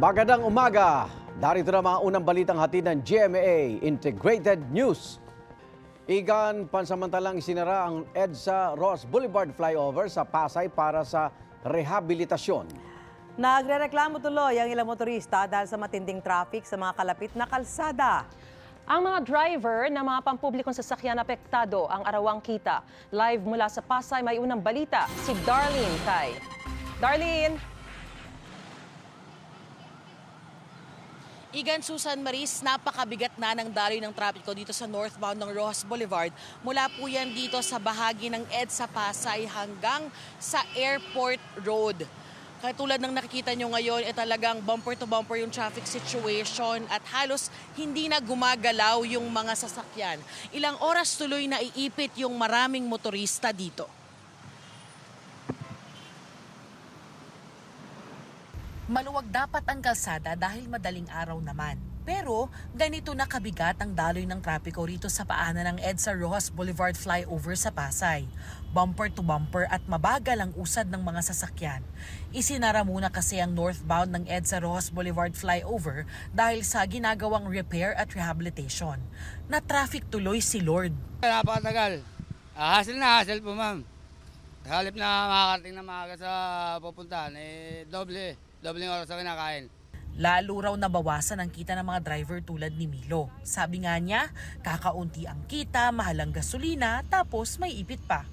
Magandang umaga. Darito na mga unang balitang hatid ng GMA Integrated News. Igan, pansamantalang isinara ang EDSA Ross Boulevard flyover sa Pasay para sa rehabilitasyon. Nagrereklamo tuloy ang ilang motorista dahil sa matinding traffic sa mga kalapit na kalsada. Ang mga driver ng mga pampublikong sasakyan apektado ang arawang kita. Live mula sa Pasay, may unang balita si Darlene Kay. Darlene! Igan Susan Maris, napakabigat na ng daloy ng trapiko dito sa northbound ng Rojas Boulevard. Mula po yan dito sa bahagi ng EDSA Pasay hanggang sa Airport Road. Katulad ng nakikita nyo ngayon, eh talagang bumper to bumper yung traffic situation at halos hindi na gumagalaw yung mga sasakyan. Ilang oras tuloy na iipit yung maraming motorista dito. Maluwag dapat ang kalsada dahil madaling araw naman. Pero ganito na kabigat ang daloy ng trapiko rito sa paanan ng EDSA Rojas Boulevard flyover sa Pasay. Bumper to bumper at mabagal ang usad ng mga sasakyan. Isinara muna kasi ang northbound ng EDSA Rojas Boulevard flyover dahil sa ginagawang repair at rehabilitation. Na traffic tuloy si Lord. Napakatagal. Ah, hassle na hassle po ma'am. Halip na makakarating na maaga sa pupuntahan, eh doble, doble yung oras na kinakain. Lalo raw nabawasan ang kita ng mga driver tulad ni Milo. Sabi nga niya, kakaunti ang kita, mahal ang gasolina, tapos may ipit pa.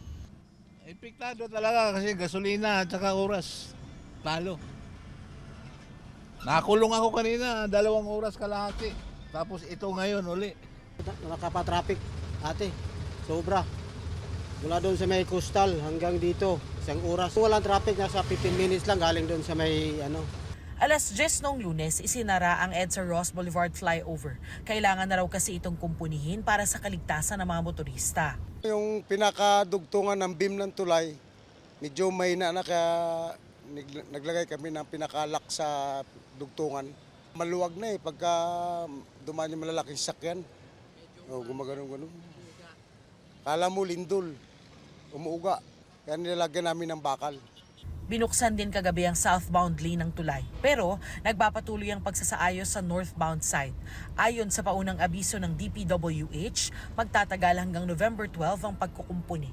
Epektado talaga kasi gasolina at saka oras. Talo. Nakakulong ako kanina, dalawang oras kalahati. Tapos ito ngayon uli. Nakapatraffic, ate. Sobra. Mula doon sa may coastal hanggang dito, isang oras. Kung walang traffic, nasa 15 minutes lang galing doon sa may ano, Alas 10 noong lunes, isinara ang EDSA Ross Boulevard flyover. Kailangan na raw kasi itong kumpunihin para sa kaligtasan ng mga motorista. Yung pinakadugtungan ng beam ng tulay, medyo may na na kaya nag- naglagay kami ng pinakalak sa dugtungan. Maluwag na eh pagka dumaan yung malalaking sakyan. O gumagano'n-ganon. Kala mo lindol, umuuga. Kaya nilalagyan namin ng bakal. Binuksan din kagabi ang southbound lane ng tulay. Pero nagpapatuloy ang pagsasaayos sa northbound side. Ayon sa paunang abiso ng DPWH, magtatagal hanggang November 12 ang pagkukumpuni.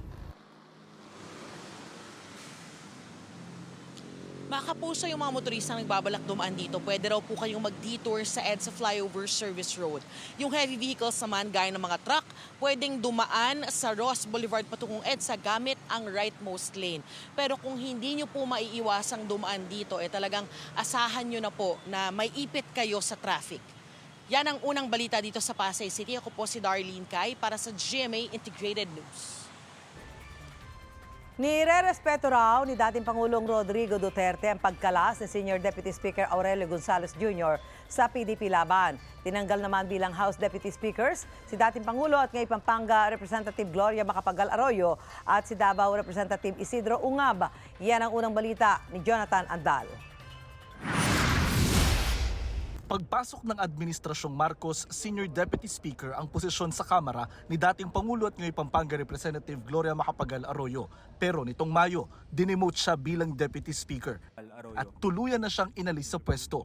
Makapuso yung mga motorista na nagbabalak dumaan dito. Pwede raw po kayong mag-detour sa EDSA Flyover Service Road. Yung heavy vehicles naman, gaya ng mga truck, pwedeng dumaan sa Ross Boulevard patungong EDSA gamit ang rightmost lane. Pero kung hindi nyo po maiiwasang dumaan dito, eh talagang asahan nyo na po na may ipit kayo sa traffic. Yan ang unang balita dito sa Pasay City. Ako po si Darlene Kai para sa GMA Integrated News. Nire-respeto raw ni dating Pangulong Rodrigo Duterte ang pagkalas ni Senior Deputy Speaker Aurelio Gonzales Jr. sa PDP laban. Tinanggal naman bilang House Deputy Speakers si dating Pangulo at ngayon Pampanga Representative Gloria Macapagal Arroyo at si Davao Representative Isidro Ungab. Yan ang unang balita ni Jonathan Andal. Pagpasok ng Administrasyong Marcos, Senior Deputy Speaker ang posisyon sa Kamara ni dating Pangulo at ngayon Pampanga Representative Gloria Macapagal Arroyo. Pero nitong Mayo, dinemote siya bilang Deputy Speaker at tuluyan na siyang inalis sa pwesto.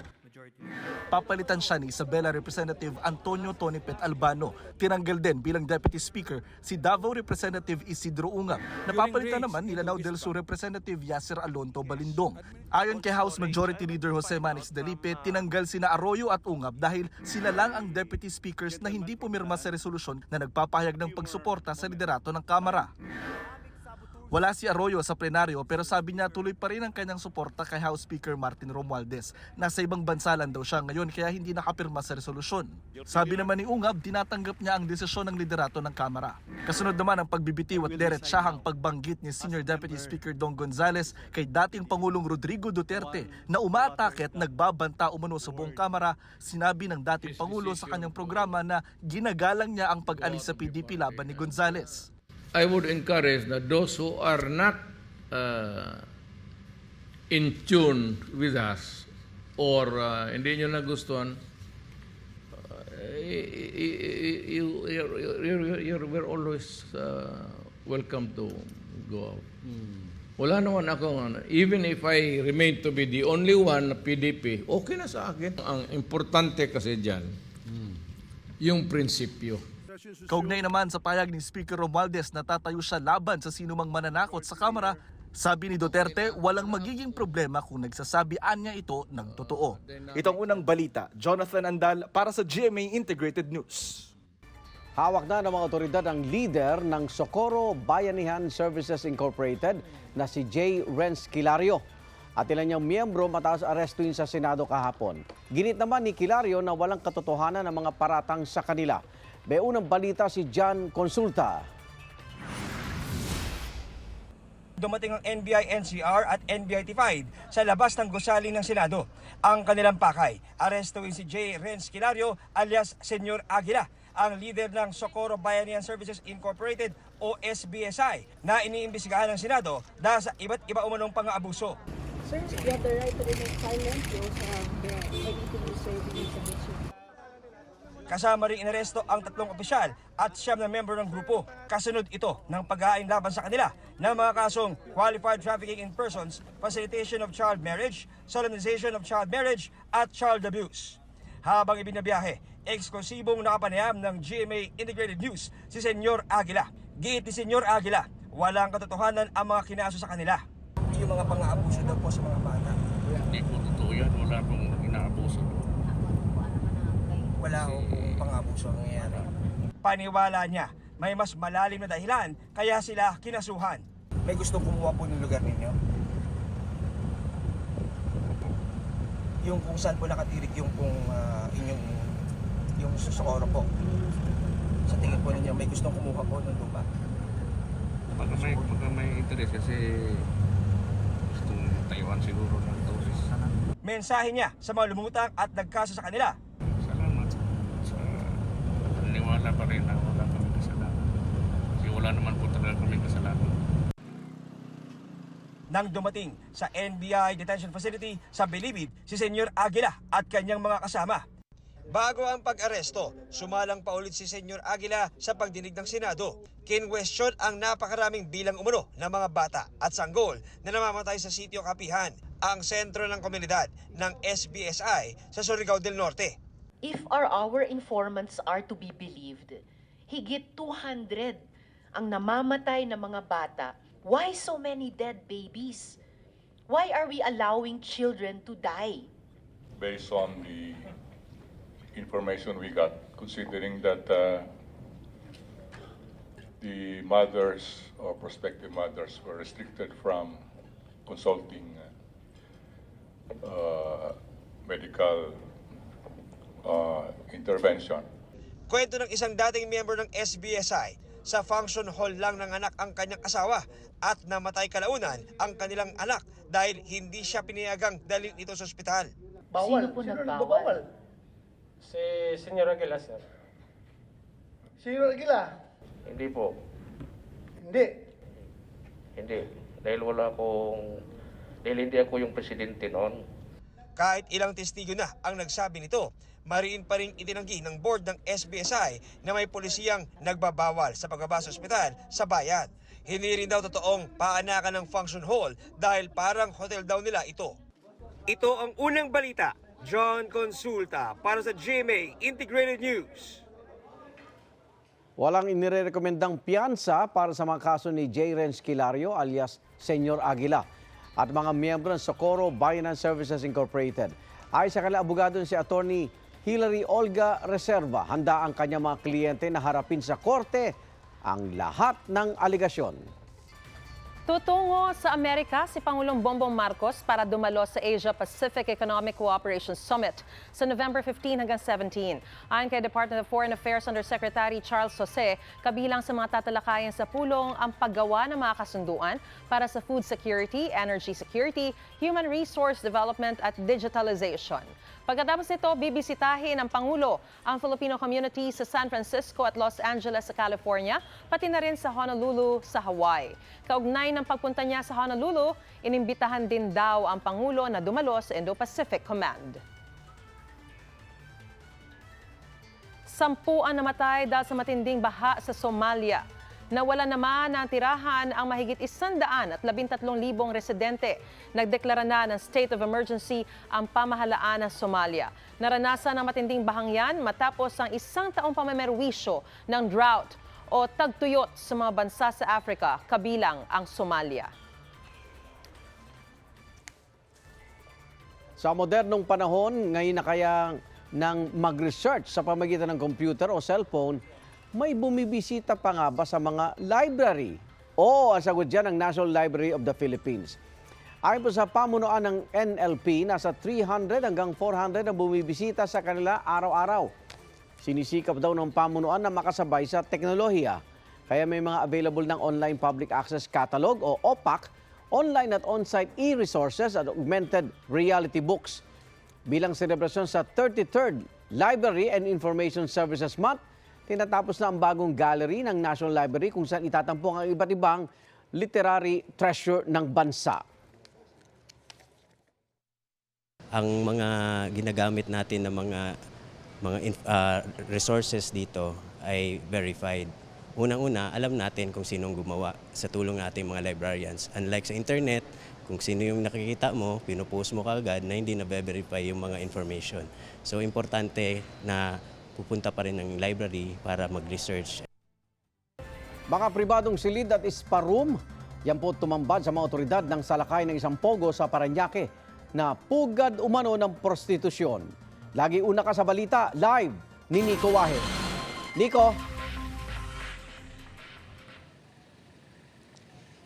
Papalitan siya ni Isabela Representative Antonio Tonipet Albano. Tinanggal din bilang Deputy Speaker si Davao Representative Isidro Ungab. Napapalitan naman ni Lanao del Sur Representative Yasser Alonto Balindong. Ayon kay House Majority Leader Jose Manix Delipe, tinanggal sina Arroyo at Ungab dahil sila lang ang Deputy Speakers na hindi pumirma sa resolusyon na nagpapahayag ng pagsuporta sa liderato ng Kamara. Wala si Arroyo sa plenaryo pero sabi niya tuloy pa rin ang kanyang suporta kay House Speaker Martin Romualdez. Nasa ibang bansa lang daw siya ngayon kaya hindi nakapirma sa resolusyon. Sabi naman ni Ungab, tinatanggap niya ang desisyon ng liderato ng Kamara. Kasunod naman ang pagbibitiw at diretsahang pagbanggit ni Senior Deputy Speaker Don Gonzales kay dating Pangulong Rodrigo Duterte na umaatake at nagbabanta umano sa buong Kamara, sinabi ng dating Pangulo sa kanyang programa na ginagalang niya ang pag-alis sa PDP laban ni Gonzales. I would encourage that those who are not uh, in tune with us or uh, hindi nyo nagustuhan, uh, you, you're, you're, you're, we're always uh, welcome to go out. Wala naman ano, even if I remain to be the only one na PDP, okay na sa akin. Ang importante kasi dyan, yung prinsipyo. Kaugnay naman sa payag ni Speaker Romualdez na tatayo siya laban sa sinumang mananakot sa Kamara, sabi ni Duterte walang magiging problema kung nagsasabian niya ito ng totoo. Itong unang balita, Jonathan Andal para sa GMA Integrated News. Hawak na ng mga otoridad ang leader ng Socorro Bayanihan Services Incorporated na si J. Renz Kilario. At ilan niyang miyembro mataas arestuin sa Senado kahapon. Ginit naman ni Kilario na walang katotohanan ng mga paratang sa kanila. May unang balita si John Consulta. dumating ang NBI NCR at NBI T5 sa labas ng gusali ng Senado. Ang kanilang pakay, arestuin si J. Renz Kilario alias Senyor Aguila, ang leader ng Socorro Bayanihan Services Incorporated o SBSI na iniimbestigahan ng Senado dahil sa iba't iba umanong pang-aabuso. Sir, you have the right to remain silent. You also have the anything you say you. Kasama rin inaresto ang tatlong opisyal at siyam na member ng grupo. Kasunod ito ng pag-aain laban sa kanila ng mga kasong qualified trafficking in persons, facilitation of child marriage, solemnization of child marriage at child abuse. Habang ibinabiyahe, eksklusibong nakapanayam ng GMA Integrated News si Senyor Aguila. Giit ni Senyor Aguila, walang katotohanan ang mga kinaso sa kanila. Yung mga pang-aabuso daw po sa mga bata. Hindi po totoo yan. Wala pong inaabuso. Wala akong pang-abuso ang nangyayari. Paniwala niya, may mas malalim na dahilan kaya sila kinasuhan. May gustong kumuha po ng lugar ninyo? Yung kung saan po nakatirik yung kung ah, inyong yung susukoro po. Sa tingin po ninyo, may gustong kumuha po ng lupa. Baka may, baka may interest kasi gustong Taiwan siguro ng tourist. Mensahe niya sa mga lumutang at nagkaso sa kanila. Naniwala pa rin na wala kami kasalanan. Kasi wala naman po talaga kami kasalanan. nang dumating sa NBI Detention Facility sa Bilibid si Senyor Aguila at kanyang mga kasama. Bago ang pag-aresto, sumalang pa ulit si Senyor Aguila sa pagdinig ng Senado. Kinwestiyon ang napakaraming bilang umuno ng mga bata at sanggol na namamatay sa sitio Kapihan, ang sentro ng komunidad ng SBSI sa Surigao del Norte. If our, our informants are to be believed, higit 200 ang namamatay na mga bata. Why so many dead babies? Why are we allowing children to die? based on the information we got, considering that uh, the mothers or prospective mothers were restricted from consulting uh, medical uh, intervention. Kwento ng isang dating miyembro ng SBSI, sa function hall lang ng anak ang kanyang asawa at namatay kalaunan ang kanilang anak dahil hindi siya pinayagang dalhin ito sa ospital. Sino po nagbawal? Si Senyor Aguila, sir. Sino Aguila? Hindi po. Hindi. Hindi. Dahil wala akong... Dahil hindi ako yung presidente noon. Kahit ilang testigo na ang nagsabi nito, mariin pa rin itinanggi ng board ng SBSI na may polisiyang nagbabawal sa pagbaba sa ospital sa bayan. Hindi rin daw totoong paanakan ng function hall dahil parang hotel daw nila ito. Ito ang unang balita. John Consulta para sa GMA Integrated News. Walang inirekomendang piyansa para sa mga kaso ni J. Renz Kilario alias Senyor Aguila at mga miyembro ng Socorro Bayanan Services Incorporated. Ay sa kala abogado si Attorney Hilary Olga Reserva, handa ang kanyang mga kliyente na harapin sa korte ang lahat ng aligasyon. Tutungo sa Amerika si Pangulong Bongbong Marcos para dumalo sa Asia-Pacific Economic Cooperation Summit sa November 15 hanggang 17. Ayon kay Department of Foreign Affairs Undersecretary Charles Jose, kabilang sa mga tatalakayan sa pulong ang paggawa ng mga kasunduan para sa food security, energy security, human resource development at digitalization. Pagkatapos nito, bibisitahin ng Pangulo ang Filipino community sa San Francisco at Los Angeles sa California, pati na rin sa Honolulu sa Hawaii. Kaugnay ng pagpunta niya sa Honolulu, inimbitahan din daw ang Pangulo na dumalo sa Indo-Pacific Command. Sampu ang namatay dahil sa matinding baha sa Somalia. Nawala naman ng tirahan ang mahigit isandaan at labintatlong libong residente. Nagdeklara na ng state of emergency ang pamahalaan ng Somalia. Naranasan ng matinding bahangyan matapos ang isang taong pamamerwisyo ng drought o tagtuyot sa mga bansa sa Africa, kabilang ang Somalia. Sa modernong panahon, ngayon na kaya ng mag-research sa pamagitan ng computer o cellphone, may bumibisita pa nga ba sa mga library? Oo, ang sagot dyan ang National Library of the Philippines. Ayon po sa pamunuan ng NLP, nasa 300 hanggang 400 ang bumibisita sa kanila araw-araw. Sinisikap daw ng pamunuan na makasabay sa teknolohiya. Kaya may mga available ng Online Public Access Catalog o OPAC, online at on-site e-resources at augmented reality books. Bilang selebrasyon sa 33rd Library and Information Services Month, tinatapos na ang bagong gallery ng National Library kung saan itatampong ang iba't ibang literary treasure ng bansa. ang mga ginagamit natin ng mga mga ah, resources dito ay verified. Unang-una, alam natin kung sinong gumawa sa tulong nating mga librarians. Unlike sa internet, kung sino yung nakikita mo, pinupost mo kaagad na hindi na-verify yung mga information. So, importante na pupunta pa rin ng library para mag-research Mga pribadong silid at isparum, yan po tumambad sa mga otoridad ng salakay ng isang pogo sa Paranaque na pugad umano ng prostitusyon. Lagi una ka sa balita, live ni Nico Wahid. Nico,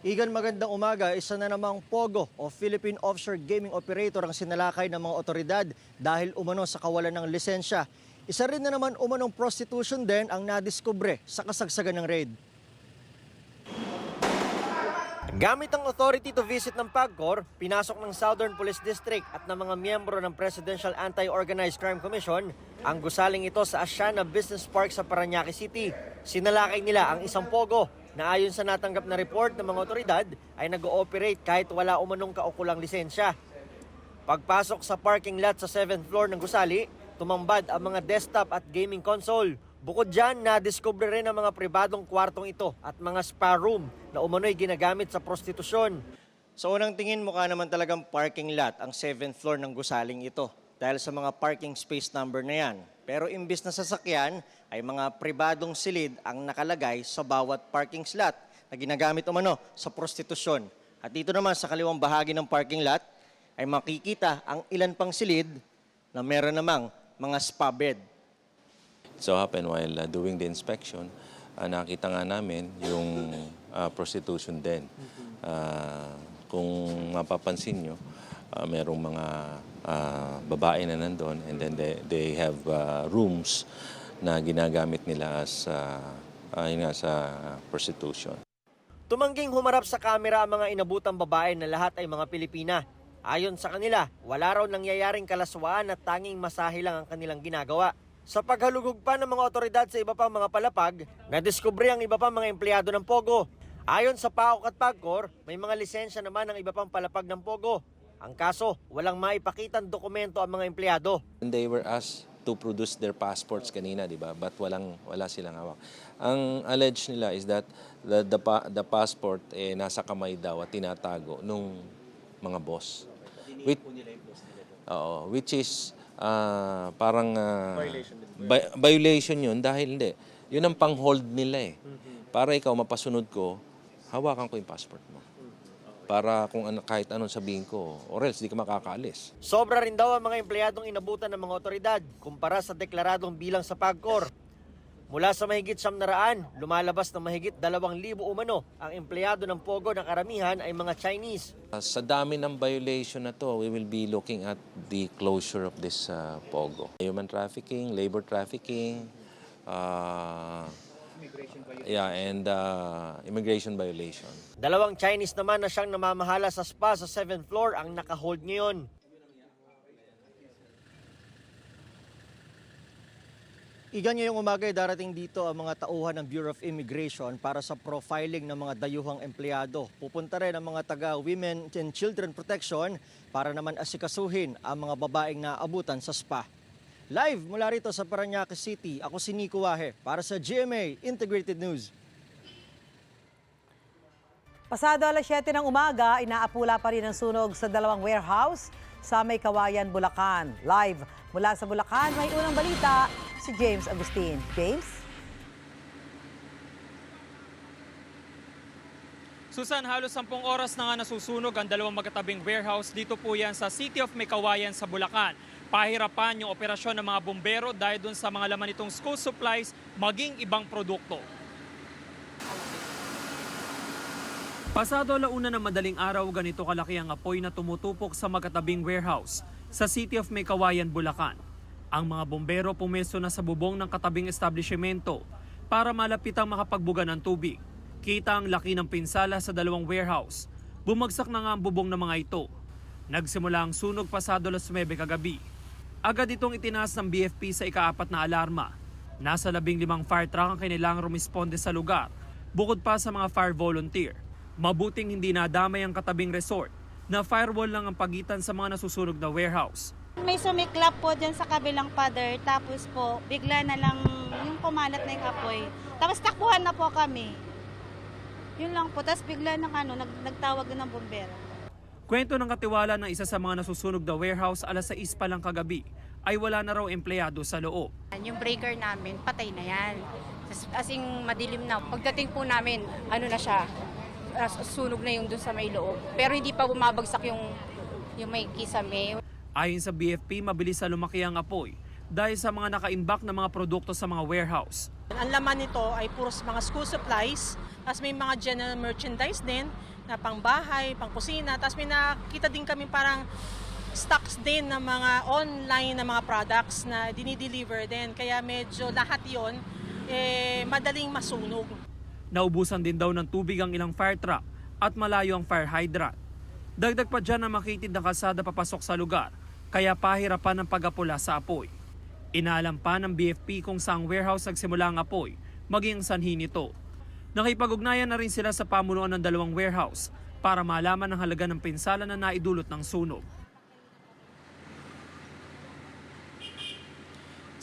Igan magandang umaga, isa na namang POGO o Philippine Offshore Gaming Operator ang sinalakay ng mga otoridad dahil umano sa kawalan ng lisensya. Isa rin na naman umanong prostitution din ang nadiskubre sa kasagsagan ng raid. Gamit ang authority to visit ng PAGCOR, pinasok ng Southern Police District at ng mga miyembro ng Presidential Anti-Organized Crime Commission ang gusaling ito sa Asiana Business Park sa Paranaque City. Sinalakay nila ang isang pogo na ayon sa natanggap na report ng mga otoridad ay nag-ooperate kahit wala umanong kaukulang lisensya. Pagpasok sa parking lot sa 7th floor ng gusali, tumambad ang mga desktop at gaming console. Bukod dyan, nadiskubre rin ang mga pribadong kwartong ito at mga spa room na umano'y ginagamit sa prostitusyon. Sa unang tingin, mukha naman talagang parking lot ang 7th floor ng gusaling ito dahil sa mga parking space number na yan. Pero imbis na sasakyan, ay mga pribadong silid ang nakalagay sa bawat parking slot na ginagamit umano sa prostitusyon. At dito naman sa kaliwang bahagi ng parking lot ay makikita ang ilan pang silid na meron namang mga spa bed. So happened while uh, doing the inspection, uh, nakita nga namin yung uh, prostitution din. Uh, kung mapapansin nyo, uh, merong mga uh, babae na nandun and then they, they have uh, rooms na ginagamit nila as uh, uh, yun nga, sa prostitution. Tumangging humarap sa kamera ang mga inabutang babae na lahat ay mga Pilipina. Ayon sa kanila, wala raw nangyayaring kalaswaan at tanging masahe lang ang kanilang ginagawa. Sa paghalugog pa ng mga otoridad sa iba pang mga palapag, nadiskubre ang iba pang mga empleyado ng Pogo. Ayon sa PAOK at PAGCOR, may mga lisensya naman ang iba pang palapag ng Pogo. Ang kaso, walang maipakitang dokumento ang mga empleyado. And they were asked to produce their passports kanina, di ba? But walang, wala silang hawak. Ang allege nila is that the, the, the passport eh, nasa kamay daw at tinatago nung mga boss. With, Oo, which is ah, parang ah, vi- violation yun dahil hindi. Yun ang pang-hold nila eh. Para ikaw mapasunod ko, hawakan ko yung passport mo. Para kung ano, kahit anong sabihin ko, or else di ka makakaalis. Sobra rin daw ang mga empleyadong inabutan ng mga otoridad kumpara sa deklaradong bilang sa PAGCOR. Mula sa mahigit siyam na raan, lumalabas na mahigit dalawang libo umano ang empleyado ng Pogo na karamihan ay mga Chinese. Uh, Sa dami ng violation na to, we will be looking at the closure of this uh, POGO. Human trafficking, labor trafficking, uh, yeah, and uh, immigration violation. Dalawang Chinese naman na siyang namamahala sa spa sa 7th floor ang nakahold ngayon. Igan ngayong umaga ay darating dito ang mga tauhan ng Bureau of Immigration para sa profiling ng mga dayuhang empleyado. Pupunta rin ang mga taga Women and Children Protection para naman asikasuhin ang mga babaeng naabutan sa spa. Live mula rito sa Paranaque City, ako si Nico Wahe para sa GMA Integrated News. Pasado alas 7 ng umaga, inaapula pa rin ang sunog sa dalawang warehouse sa May Kawayan, Bulacan. Live mula sa Bulacan, may unang balita si James Agustin. James? Susan, halos 10 oras na nga nasusunog ang dalawang magkatabing warehouse. Dito po yan sa City of Mekawayan sa Bulacan. Pahirapan yung operasyon ng mga bombero dahil dun sa mga laman nitong school supplies maging ibang produkto. Pasado launa ng madaling araw, ganito kalaki ang apoy na tumutupok sa magkatabing warehouse sa City of Mekawayan, Bulacan. Ang mga bombero pumesto na sa bubong ng katabing establishmento para malapit ang makapagbuga ng tubig. Kita ang laki ng pinsala sa dalawang warehouse. Bumagsak na nga ang bubong ng mga ito. Nagsimula ang sunog pasado alas 9 kagabi. Agad itong itinaas ng BFP sa ikaapat na alarma. Nasa labing limang fire truck ang kailangang rumisponde sa lugar, bukod pa sa mga fire volunteer. Mabuting hindi nadamay ang katabing resort na firewall lang ang pagitan sa mga nasusunog na warehouse. May sumiklap po dyan sa kabilang pader, tapos po bigla na lang yung kumalat na yung apoy. Tapos takbuhan na po kami. Yun lang po. Tapos bigla na ano, nag, nagtawag na ng bombero. Kwento ng katiwala ng isa sa mga nasusunog na warehouse alas 6 pa lang kagabi ay wala na raw empleyado sa loob. Yung breaker namin, patay na yan. As, in, madilim na. Pagdating po namin, ano na siya, as- sunog na yung dun sa may loob. Pero hindi pa bumabagsak yung, yung may kisame. Ayon sa BFP, mabilis na lumaki ang apoy dahil sa mga naka-imbak na mga produkto sa mga warehouse. Ang laman nito ay puros mga school supplies, tapos may mga general merchandise din na pangbahay, pangkusina, tapos may nakita din kami parang stocks din ng mga online na mga products na dinideliver din. Kaya medyo lahat yon eh, madaling masunog. Naubusan din daw ng tubig ang ilang fire truck at malayo ang fire hydrant. Dagdag pa dyan na makitid ng kalsada papasok sa lugar, kaya pahirapan ang pag-apula sa apoy. Inaalam pa ng BFP kung saang warehouse nagsimula ang apoy, maging sanhi nito. Nakipag-ugnayan na rin sila sa pamunuan ng dalawang warehouse para malaman ang halaga ng pinsala na naidulot ng sunog.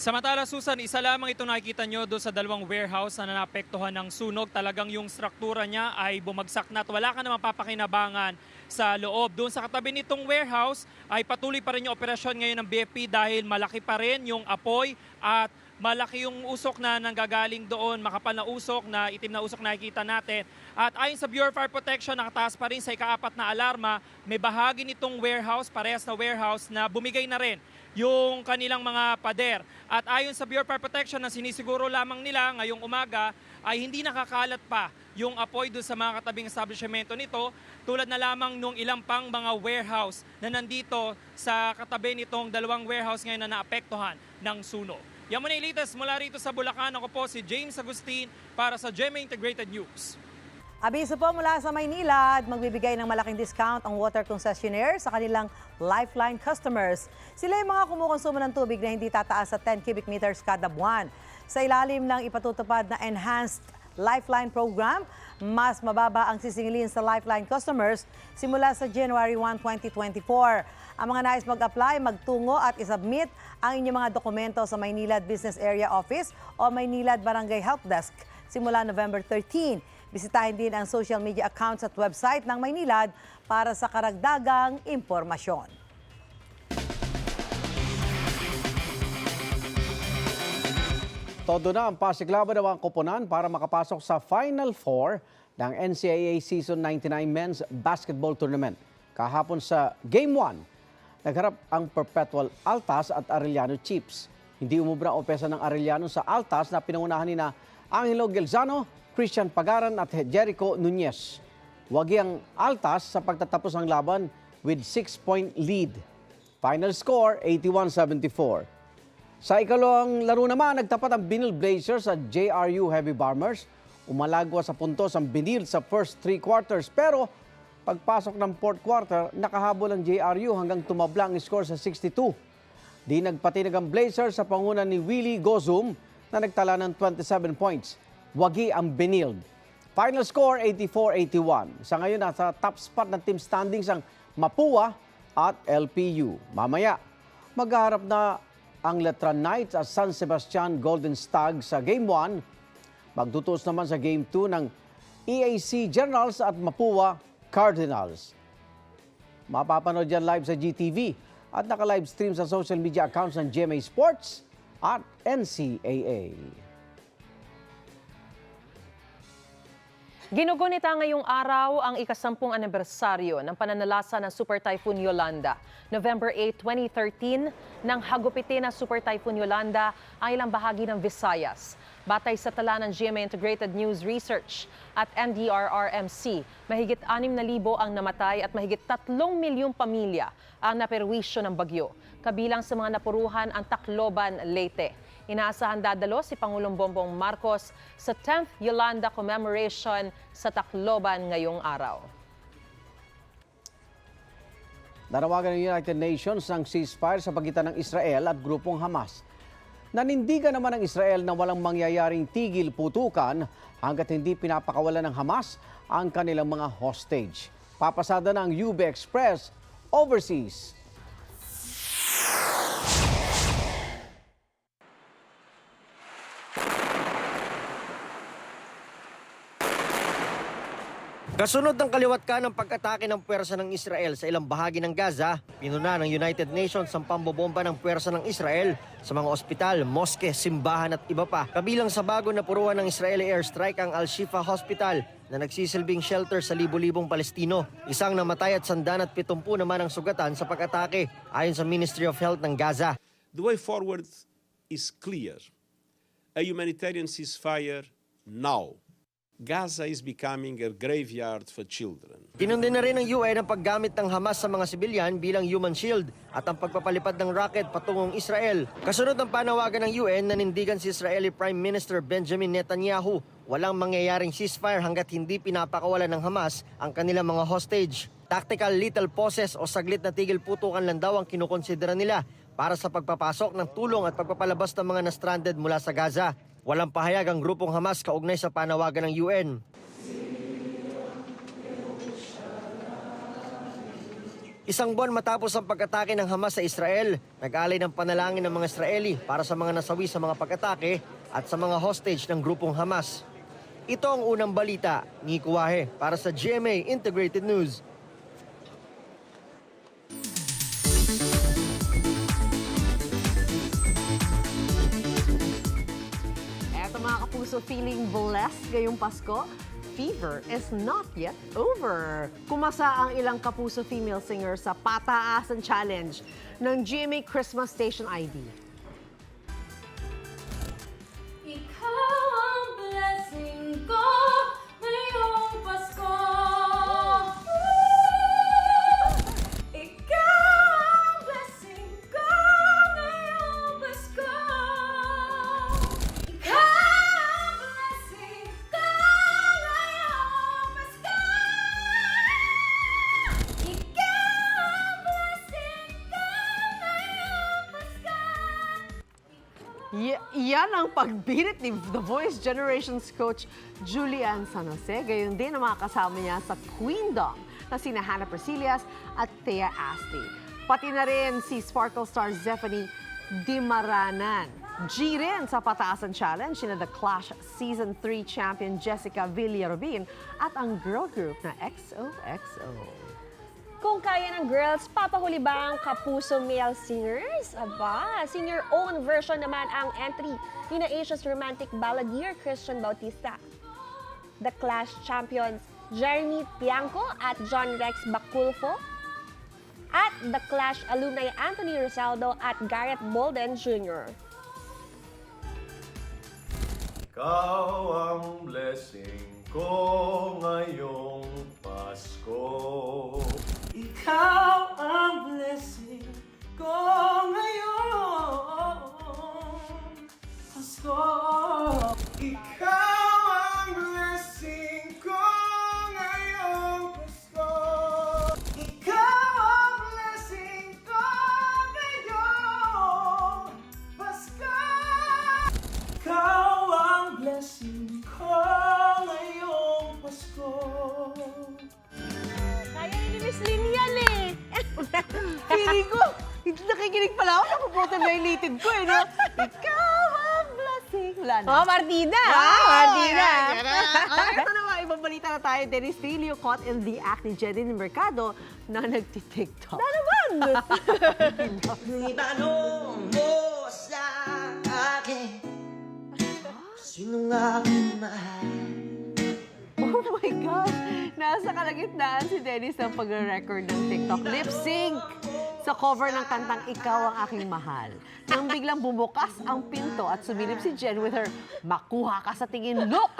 Samantala Susan, isa lamang ito nakikita nyo doon sa dalawang warehouse na naapektuhan ng sunog. Talagang yung struktura niya ay bumagsak na at wala ka namang papakinabangan sa loob. Doon sa katabi nitong warehouse ay patuloy pa rin yung operasyon ngayon ng BFP dahil malaki pa rin yung apoy at malaki yung usok na nanggagaling doon, makapal na usok na itim na usok na nakikita natin. At ayon sa Bureau of Fire Protection, nakataas pa rin sa ikaapat na alarma, may bahagi nitong warehouse, parehas na warehouse na bumigay na rin yung kanilang mga pader. At ayon sa Bureau of Fire Protection na sinisiguro lamang nila ngayong umaga ay hindi nakakalat pa yung apoy doon sa mga katabing establishmento nito tulad na lamang nung ilang pang mga warehouse na nandito sa katabi nitong dalawang warehouse ngayon na naapektuhan ng sunog. Yan muna latest mula rito sa Bulacan. Ako po si James Agustin para sa GMA Integrated News. Abiso po mula sa Maynila at magbibigay ng malaking discount ang water concessionaire sa kanilang Lifeline customers. Sila yung mga kumukonsumo ng tubig na hindi tataas sa 10 cubic meters kada buwan. Sa ilalim ng ipatutupad na Enhanced Lifeline Program, mas mababa ang sisingilin sa Lifeline customers simula sa January 1, 2024. Ang mga nais mag-apply, magtungo at isubmit ang inyong mga dokumento sa Maynilad Business Area Office o Maynilad Barangay Help Desk simula November 13. Bisitahin din ang social media accounts at website ng Maynilad para sa karagdagang impormasyon. Todo na ang pasiklaban ng mga koponan para makapasok sa Final Four ng NCAA Season 99 Men's Basketball Tournament. Kahapon sa Game 1, nagharap ang Perpetual Altas at Arellano Chiefs. Hindi umubra ang opesa ng Arellano sa Altas na pinangunahan ni na Angelo Gelzano, Christian Pagaran at Jericho Nunez. Wagi ang Altas sa pagtatapos ng laban with 6-point lead. Final score, 81-74. Sa ikalawang laro naman, nagtapat ang Binil Blazers sa JRU Heavy Bombers. Umalagwa sa puntos ang Binil sa first three quarters pero pagpasok ng fourth quarter, nakahabol ang JRU hanggang tumabla ang score sa 62. Di nagpatinag ang Blazers sa pangunan ni Willie Gozum na nagtala ng 27 points. Wagi ang Benilde. Final score 84-81. Sa ngayon, nasa top spot ng team standings ang Mapua at LPU. Mamaya, magharap na ang Letran Knights at San Sebastian Golden Stag sa Game 1. Magtutuos naman sa Game 2 ng EAC Generals at Mapua Cardinals. Mapapanood yan live sa GTV at naka-live stream sa social media accounts ng GMA Sports at NCAA. Ginugunita ngayong araw ang ikasampung anibersaryo ng pananalasa ng Super Typhoon Yolanda. November 8, 2013, nang hagupitin ng Super Typhoon Yolanda ang ilang bahagi ng Visayas. Batay sa tala ng GMA Integrated News Research at NDRRMC, mahigit 6,000 ang namatay at mahigit 3 milyong pamilya ang naperwisyo ng bagyo. Kabilang sa mga napuruhan ang Tacloban, Leyte. Inaasahan dadalo si Pangulong Bongbong Marcos sa 10th Yolanda Commemoration sa Tacloban ngayong araw. Nanawagan ng United Nations ng ceasefire sa pagitan ng Israel at grupong Hamas. Nanindigan naman ng Israel na walang mangyayaring tigil putukan hanggat hindi pinapakawalan ng Hamas ang kanilang mga hostage. Papasada ng UB Express overseas. Kasunod ng kaliwat ka ng pag-atake ng pwersa ng Israel sa ilang bahagi ng Gaza, pinuna ng United Nations ang pambobomba ng pwersa ng Israel sa mga ospital, moske, simbahan at iba pa. Kabilang sa bago na puruan ng Israeli airstrike ang Al-Shifa Hospital na nagsisilbing shelter sa libo-libong Palestino. Isang namatay at sandan at pitumpu naman ang sugatan sa pag-atake ayon sa Ministry of Health ng Gaza. The way forward is clear. A humanitarian ceasefire now. Gaza is becoming a graveyard for children. Kinundi na rin ng UN ang paggamit ng Hamas sa mga sibilyan bilang human shield at ang pagpapalipad ng rocket patungong Israel. Kasunod ng panawagan ng UN, nanindigan si Israeli Prime Minister Benjamin Netanyahu walang mangyayaring ceasefire hanggat hindi pinapakawalan ng Hamas ang kanilang mga hostage. Tactical little pauses o saglit na tigil putukan lang daw ang kinukonsidera nila para sa pagpapasok ng tulong at pagpapalabas ng mga na-stranded mula sa Gaza. Walang pahayag ang grupong Hamas kaugnay sa panawagan ng UN. Isang buwan matapos ang pag-atake ng Hamas sa Israel, nag-alay ng panalangin ng mga Israeli para sa mga nasawi sa mga pag-atake at sa mga hostage ng grupong Hamas. Ito ang unang balita ni Kuwahe para sa GMA Integrated News. Kapuso, feeling blessed ngayong Pasko? Fever is not yet over. Kumasa ang ilang kapuso female singer sa Pataasan Challenge ng GMA Christmas Station ID. Ang ni The Voice Generations coach Julian San Jose. Gayon din ang mga kasama niya sa Queendom na sina Hannah Persillas at Thea Asti. Pati na rin si Sparkle star Zephanie Dimaranan. G rin sa Pataasan Challenge, sina The Clash Season 3 champion Jessica Villarubin at ang girl group na XOXO. Kung kaya ng girls, papahuli ba ang Kapuso Male Singers? Aba, sing your own version naman ang entry ni na Asia's romantic balladeer Christian Bautista. The Clash champions Jeremy Pianco at John Rex Baculfo at The Clash alumni Anthony Rosaldo at Garrett Bolden Jr. Ikaw ang blessing ko ngayong Pasko. Ikaw ang blessing ko ngayon Pasko Ikaw Lynn yan eh. Feeling ko, nakikinig pala ako, napuputo na yung litid ko eh, no? Ikaw ang blessing. Wala na. Oh, partida! Wow, Partida! ayan, ayan. Ah, ito naman, iba Ibang balita na tayo, Dennis Filio caught in the act ni Jenny Mercado na nagtitiktok. Na naman! Itanong mo sa akin Sino nga aking mahal? Oh my gosh! Nasa kalagitnaan si Dennis ng pagre-record ng TikTok lip sync sa cover ng kantang Ikaw ang aking mahal. Nang biglang bumukas ang pinto at sumilip si Jen with her makuha ka sa tingin look.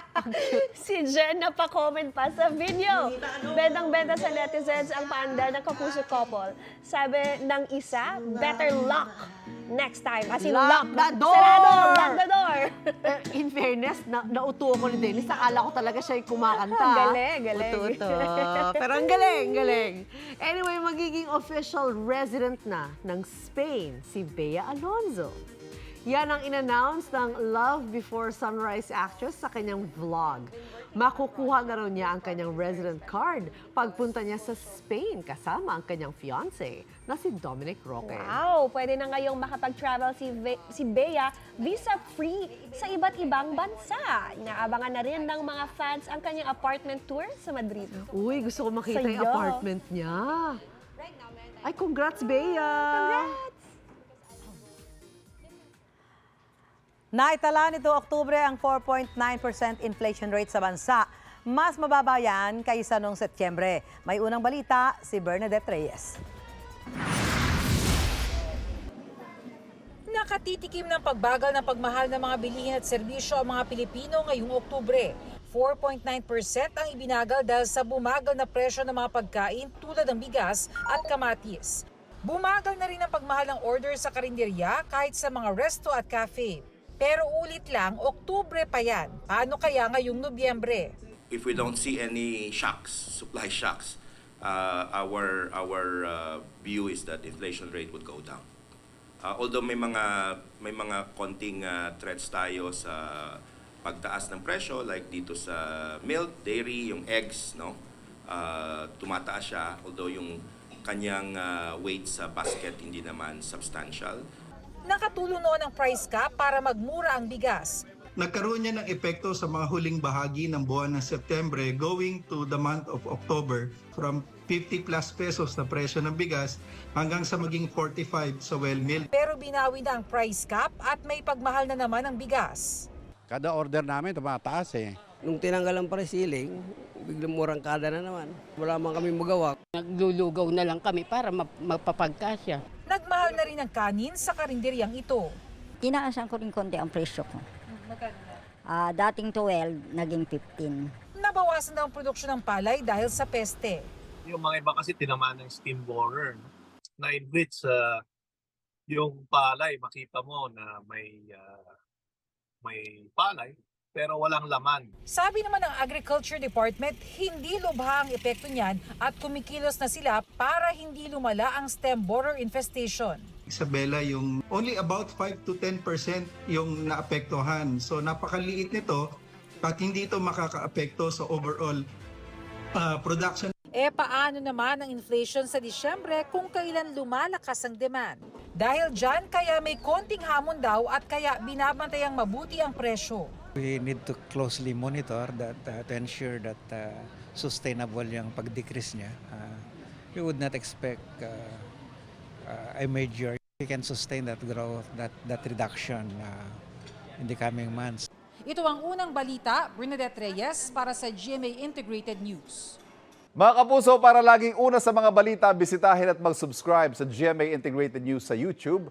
si Jen na pa-comment pa sa video. Bendang-benda sa netizens ang paanda ng kapuso couple. Sabi ng isa, better luck next time. As in, Lock lock, the door! Sarado, lock the door! In fairness, na nauto ako ni Dennis. Akala ko talaga siya yung kumakanta. Ang galing, galing. Uto-uto. Pero ang galing, galing. Anyway, magiging official resident na ng Spain si Bea Alonzo. Yan ang in-announce ng Love Before Sunrise actress sa kanyang vlog. Makukuha na raw niya ang kanyang resident card pagpunta niya sa Spain kasama ang kanyang fiancé na si Dominic Roque. Wow! Pwede na ngayong makapag-travel si, Ve- si Bea visa-free sa iba't ibang bansa. Inaabangan na rin ng mga fans ang kanyang apartment tour sa Madrid. Uy, gusto ko makita yung Saya. apartment niya. Ay, congrats, Bea! Congrats! Naitala nito Oktubre ang 4.9% inflation rate sa bansa. Mas mababa yan kaysa noong Setyembre. May unang balita si Bernadette Reyes. Nakatitikim ng pagbagal ng pagmahal ng mga bilihin at serbisyo ang mga Pilipino ngayong Oktubre. 4.9% ang ibinagal dahil sa bumagal na presyo ng mga pagkain tulad ng bigas at kamatis. Bumagal na rin ang pagmahal ng order sa karinderya kahit sa mga resto at cafe. Pero ulit lang, Oktubre pa yan. Paano kaya ngayong Nobyembre? if we don't see any shocks, supply shocks, uh, our our uh, view is that inflation rate would go down. Uh, although may mga may mga konting uh, threats tayo sa pagtaas ng presyo like dito sa milk, dairy, yung eggs, no? Uh, tumataas siya although yung kanyang uh, weight sa basket hindi naman substantial. Nakatulong noon ang price cap para magmura ang bigas. Nagkaroon niya ng epekto sa mga huling bahagi ng buwan ng Setyembre going to the month of October from 50 plus pesos na presyo ng bigas hanggang sa maging 45 sa well mill. Pero binawi na ang price cap at may pagmahal na naman ang bigas. Kada order namin tumataas eh. Nung tinanggal ang presiling, biglang murang kada na naman. Wala man kami magawa. Naglulugaw na lang kami para map- mapapagkasya. Nagmahal na rin ang kanin sa karinderyang ito. Tinaasan ko rin konti ang presyo ko. Ah, dating 12, naging 15. Nabawasan daw ang produksyon ng palay dahil sa peste. Yung mga iba kasi tinamaan ng steam borer. no? Na in which uh, yung palay, makita mo na may uh, may palay, pero walang laman. Sabi naman ng Agriculture Department, hindi lubha ang epekto niyan at kumikilos na sila para hindi lumala ang stem borer infestation. Isabela, yung only about 5 to 10% yung naapektuhan. So napakaliit nito at hindi ito makakaapekto sa overall uh, production E paano naman ang inflation sa Disyembre kung kailan lumalakas ang demand? Dahil dyan, kaya may konting hamon daw at kaya binabantayang mabuti ang presyo. We need to closely monitor that uh, to ensure that uh, sustainable yung pag-decrease niya. Uh, we would not expect uh, uh, a major we can sustain that growth, that that reduction uh, in the coming months. Ito ang unang balita, Bernadette Reyes para sa GMA Integrated News. Mga kapuso, para laging una sa mga balita, bisitahin at mag-subscribe sa GMA Integrated News sa YouTube.